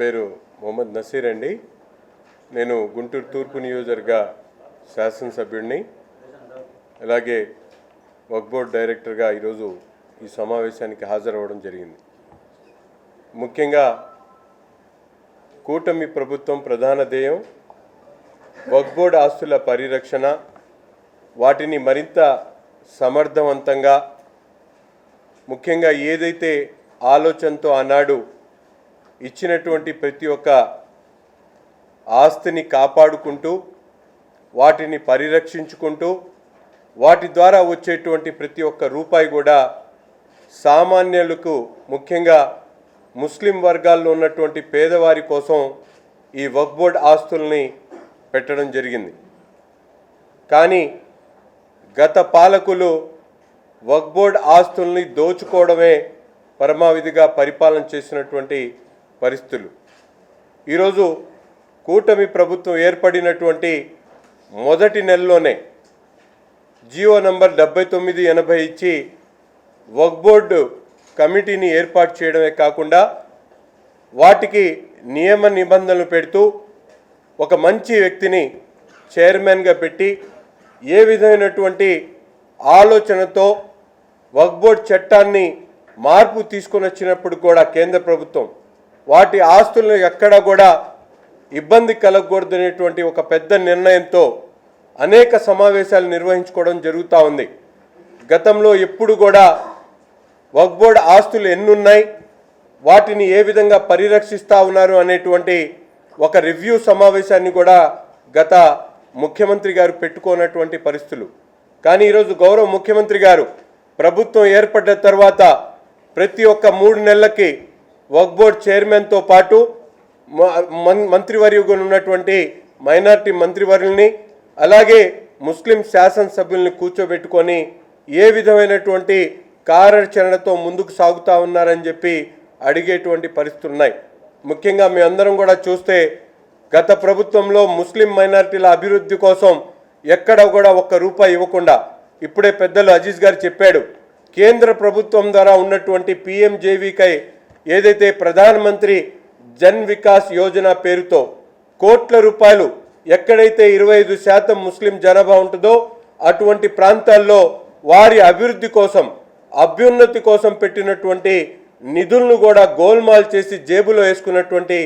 పేరు మొహమ్మద్ నసీర్ అండి. నేను గుంటూరు తూర్పు నియోజకవర్గ శాసనసభ్యుడిని. అలాగే వక్ బోర్డ్ డైరెక్టర్గా ఈరోజు ఈ సమావేశానికి హాజరవ్వడం జరిగింది. ముఖ్యంగా కూటమి ప్రభుత్వం ప్రధాన ధ్యేయం వక్ బోర్డ్ ఆస్తుల పరిరక్షణ వాటిని మరింత సమర్థవంతంగా ముఖ్యంగా ఏదైతే ఆలోచనతో ఆనాడు ఇచ్చినటువంటి ప్రతి ఒక్క ఆస్తిని కాపాడుకుంటూ వాటిని పరిరక్షించుకుంటూ వాటి ద్వారా వచ్చేటువంటి ప్రతి ఒక్క రూపాయి కూడా సామాన్యులకు ముఖ్యంగా ముస్లిం వర్గాల్లో ఉన్నటువంటి పేదవారి కోసం ఈ వక్ బోర్డ్ ఆస్తుల్ని పెట్టడం జరిగింది. కానీ గత పాలకులు వక్ బోర్డ్ ఆస్తుల్ని దోచుకోవడమే పరమావిధిగా పరిపాలన చేసినటువంటి పరిస్థితులు. ఈరోజు కూటమి ప్రభుత్వం ఏర్పడినటువంటి మొదటి నెలలోనే జియో నంబర్ డెబ్బై తొమ్మిది ఎనభై ఇచ్చి వక్ బోర్డు కమిటీని ఏర్పాటు చేయడమే కాకుండా వాటికి నియమ నిబంధనలు పెడుతూ ఒక మంచి వ్యక్తిని చైర్మన్గా పెట్టి ఏ విధమైనటువంటి ఆలోచనతో వక్ బోర్డ్ చట్టాన్ని మార్పు తీసుకొని వచ్చినప్పుడు కూడా కేంద్ర ప్రభుత్వం వాటి ఆస్తులను ఎక్కడ కూడా ఇబ్బంది కలగకూడదనేటువంటి ఒక పెద్ద నిర్ణయంతో అనేక సమావేశాలు నిర్వహించుకోవడం జరుగుతూ ఉంది. గతంలో ఎప్పుడు కూడా వక్ బోర్డ్ ఆస్తులు ఎన్నున్నాయి వాటిని ఏ విధంగా పరిరక్షిస్తూ ఉన్నారు అనేటువంటి ఒక రివ్యూ సమావేశాన్ని కూడా గత ముఖ్యమంత్రి గారు పెట్టుకోనటువంటి పరిస్థితులు. కానీ ఈరోజు గౌరవ ముఖ్యమంత్రి గారు ప్రభుత్వం ఏర్పడ్డ తర్వాత ప్రతి ఒక్క మూడు నెలలకి వక్ బోర్డ్ చైర్మన్తో పాటు మ- మంత్రివర్యుగా ఉన్నటువంటి మైనార్టీ మంత్రివర్యుల్ని అలాగే ముస్లిం శాసనసభ్యుల్ని కూర్చోబెట్టుకొని ఏ విధమైనటువంటి కార్యాచరణతో ముందుకు సాగుతూ ఉన్నారని చెప్పి అడిగేటువంటి పరిస్థితులు ఉన్నాయి. ముఖ్యంగా మీ అందరం కూడా చూస్తే గత ప్రభుత్వంలో ముస్లిం మైనార్టీల అభివృద్ధి కోసం ఎక్కడ కూడా ఒక్క రూపాయి ఇవ్వకుండా ఇప్పుడే పెద్దలు అజీజ్ గారు చెప్పాడు కేంద్ర ప్రభుత్వం ద్వారా ఉన్నటువంటి పిఎంజేవికై ఏదైతే ప్రధానమంత్రి జన్ వికాస్ యోజన పేరుతో కోట్ల రూపాయలు ఎక్కడైతే ఇరవై ఐదు శాతం ముస్లిం జనాభా ఉంటుందో అటువంటి ప్రాంతాల్లో వారి అభివృద్ధి కోసం అభ్యున్నతి కోసం పెట్టినటువంటి నిధులను కూడా గోల్మాల్ చేసి జేబులో వేసుకున్నటువంటి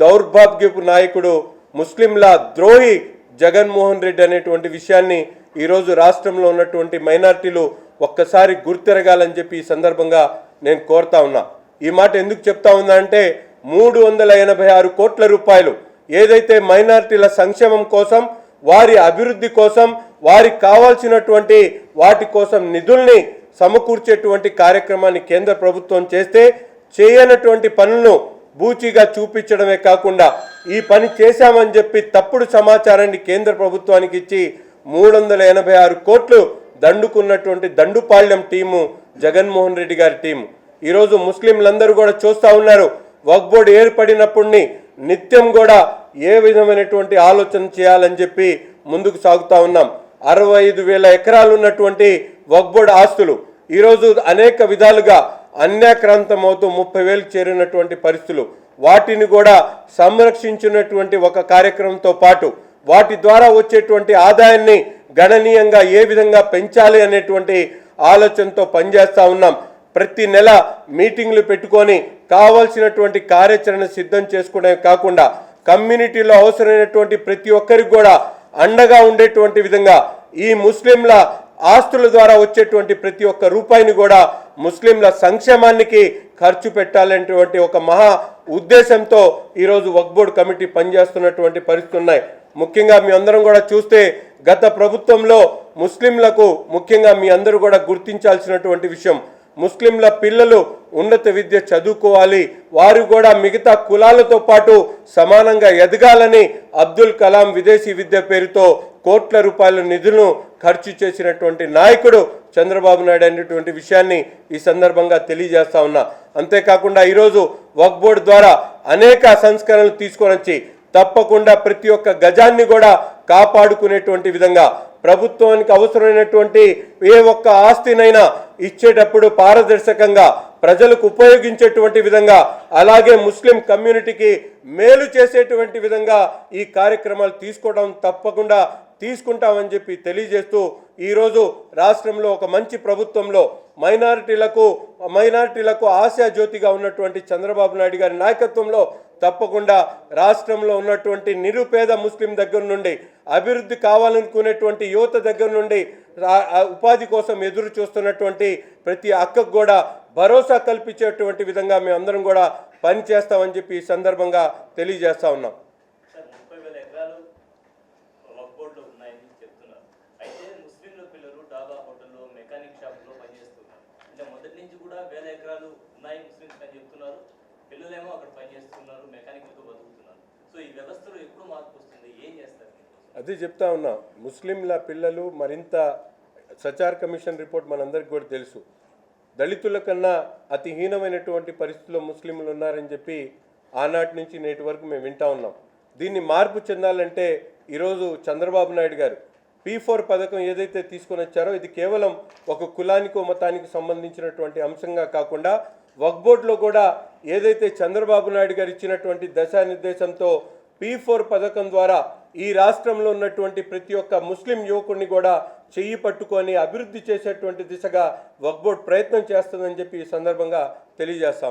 దౌర్భాగ్యపు నాయకుడు ముస్లింల ద్రోహి జగన్మోహన్ రెడ్డి అనేటువంటి విషయాన్ని ఈరోజు రాష్ట్రంలో ఉన్నటువంటి మైనార్టీలు ఒక్కసారి గుర్తెరగాలని చెప్పి ఈ సందర్భంగా నేను కోరుతా ఉన్నా. ఈ మాట ఎందుకు చెప్తా ఉందంటే మూడు వందల ఎనభై ఆరు కోట్ల రూపాయలు ఏదైతే మైనార్టీల సంక్షేమం కోసం వారి అభివృద్ధి కోసం వారికి కావాల్సినటువంటి వాటి కోసం నిధుల్ని సమకూర్చేటువంటి కార్యక్రమాన్ని కేంద్ర ప్రభుత్వం చేస్తే చేయనటువంటి పనులను బూచిగా చూపించడమే కాకుండా ఈ పని చేశామని చెప్పి తప్పుడు సమాచారాన్ని కేంద్ర ప్రభుత్వానికి ఇచ్చి మూడు వందల ఎనభై ఆరు కోట్లు దండుకున్నటువంటి దండుపాళ్యం టీము జగన్మోహన్ రెడ్డి గారి టీము. ఈరోజు ముస్లింలందరూ కూడా చూస్తూ ఉన్నారు. వక్ బోర్డు ఏర్పడినప్పుడుని నిత్యం కూడా ఏ విధమైనటువంటి ఆలోచన చేయాలని చెప్పి ముందుకు సాగుతూ ఉన్నాం. అరవై ఐదు వేల ఎకరాలు ఉన్నటువంటి వక్ బోర్డు ఆస్తులు ఈరోజు అనేక విధాలుగా అన్యాక్రాంతం అవుతూ ముప్పై వేలు చేరినటువంటి పరిస్థితులు. వాటిని కూడా సంరక్షించినటువంటి ఒక కార్యక్రమంతో పాటు వాటి ద్వారా వచ్చేటువంటి ఆదాయాన్ని గణనీయంగా ఏ విధంగా పెంచాలి అనేటువంటి ఆలోచనతో పనిచేస్తూ ఉన్నాం. ప్రతి నెల మీటింగ్లు పెట్టుకొని కావాల్సినటువంటి కార్యాచరణ సిద్ధం చేసుకోవడమే కాకుండా కమ్యూనిటీలో అవసరమైనటువంటి ప్రతి ఒక్కరికి కూడా అండగా ఉండేటువంటి విధంగా ఈ ముస్లింల ఆస్తుల ద్వారా వచ్చేటువంటి ప్రతి ఒక్క రూపాయిని కూడా ముస్లింల సంక్షేమానికి ఖర్చు పెట్టాలనేటువంటి ఒక మహా ఉద్దేశంతో ఈరోజు వక్బోర్డ్ కమిటీ పనిచేస్తున్నటువంటి పరిస్థితులు ఉన్నాయి. ముఖ్యంగా మీ అందరం కూడా చూస్తే గత ప్రభుత్వంలో ముస్లింలకు ముఖ్యంగా మీ అందరూ కూడా గుర్తించాల్సినటువంటి విషయం ముస్లింల పిల్లలు ఉన్నత విద్య చదువుకోవాలి. వారు కూడా మిగతా కులాలతో పాటు సమానంగా ఎదగాలని అబ్దుల్ కలాం విదేశీ విద్య పేరుతో కోట్ల రూపాయల నిధులను ఖర్చు చేసినటువంటి నాయకుడు చంద్రబాబు నాయుడు అనేటువంటి విషయాన్ని ఈ సందర్భంగా తెలియజేస్తా ఉన్నా. అంతేకాకుండా ఈరోజు వక్ బోర్డు ద్వారా అనేక సంస్కరణలు తీసుకొని వచ్చి తప్పకుండా ప్రతి ఒక్క గజాన్ని కూడా కాపాడుకునేటువంటి విధంగా ప్రభుత్వానికి అవసరమైనటువంటి ఏ ఒక్క ఆస్తినైనా ఇచ్చేటప్పుడు పారదర్శకంగా ప్రజలకు ఉపయోగించేటువంటి విధంగా అలాగే ముస్లిం కమ్యూనిటీకి మేలు చేసేటువంటి విధంగా ఈ కార్యక్రమాలు తీసుకోవడం తప్పకుండా తీసుకుంటామని చెప్పి తెలియజేస్తూ ఈరోజు రాష్ట్రంలో ఒక మంచి ప్రభుత్వంలో మైనారిటీలకు మైనారిటీలకు ఆశాజ్యోతిగా ఉన్నటువంటి చంద్రబాబు నాయుడు గారి నాయకత్వంలో తప్పకుండా రాష్ట్రంలో ఉన్నటువంటి నిరుపేద ముస్లిం దగ్గర నుండి అభివృద్ధి కావాలనుకునేటువంటి యువత దగ్గర నుండి ఉపాధి కోసం ఎదురు చూస్తున్నటువంటి ప్రతి అక్కకు కూడా భరోసా కల్పించేటువంటి విధంగా మేమందరం కూడా పని చేస్తామని చెప్పి ఈ సందర్భంగా తెలియజేస్తా ఉన్నాం సార్ ముప్పై వేల ఎకరాలు వక్ బోర్డులో ఉన్నాయని చెప్తున్నారు అయితే ముస్లింల పిల్లలు డాబా హోటల్లో మెకానిక్ షాప్లో పనిచేస్తున్నారు అంటే మొదటి నుంచి కూడా వేల ఎకరాలు ఉన్నాయి ముస్లిమ్స్ అని చెప్తున్నారు ఏమో అక్కడ పనిచేస్తున్నారు మెకానిక్లతో బతుకుతున్నారు. సో ఈ వ్యవస్థలో ఎప్పుడు మార్పు వస్తుంది? ఏం చేస్తారు అదే చెప్తా ఉన్నా. ముస్లింల పిల్లలు మరింత సచార్ కమిషన్ రిపోర్ట్ మనందరికీ కూడా తెలుసు. దళితుల కన్నా అతి హీనమైనటువంటి పరిస్థితుల్లో ముస్లింలు ఉన్నారని చెప్పి ఆనాటి నుంచి నేటి వరకు మేము వింటా ఉన్నాం. దీన్ని మార్పు చెందాలంటే ఈరోజు చంద్రబాబు నాయుడు గారు పీ ఫోర్ పథకం ఏదైతే తీసుకొని వచ్చారో ఇది కేవలం ఒక కులానికో మతానికి సంబంధించినటువంటి అంశంగా కాకుండా వక్ బోర్డులో కూడా ఏదైతే చంద్రబాబు నాయుడు గారు ఇచ్చినటువంటి దశానిర్దేశంతో పీ ఫోర్ పథకం ద్వారా ఈ రాష్ట్రంలో ఉన్నటువంటి ప్రతి ఒక్క ముస్లిం యువకుడిని కూడా చెయ్యి పట్టుకొని అభివృద్ధి చేసేటువంటి దిశగా వక్బోర్డ్ ప్రయత్నం చేస్తుందని చెప్పి ఈ సందర్భంగా తెలియజేస్తా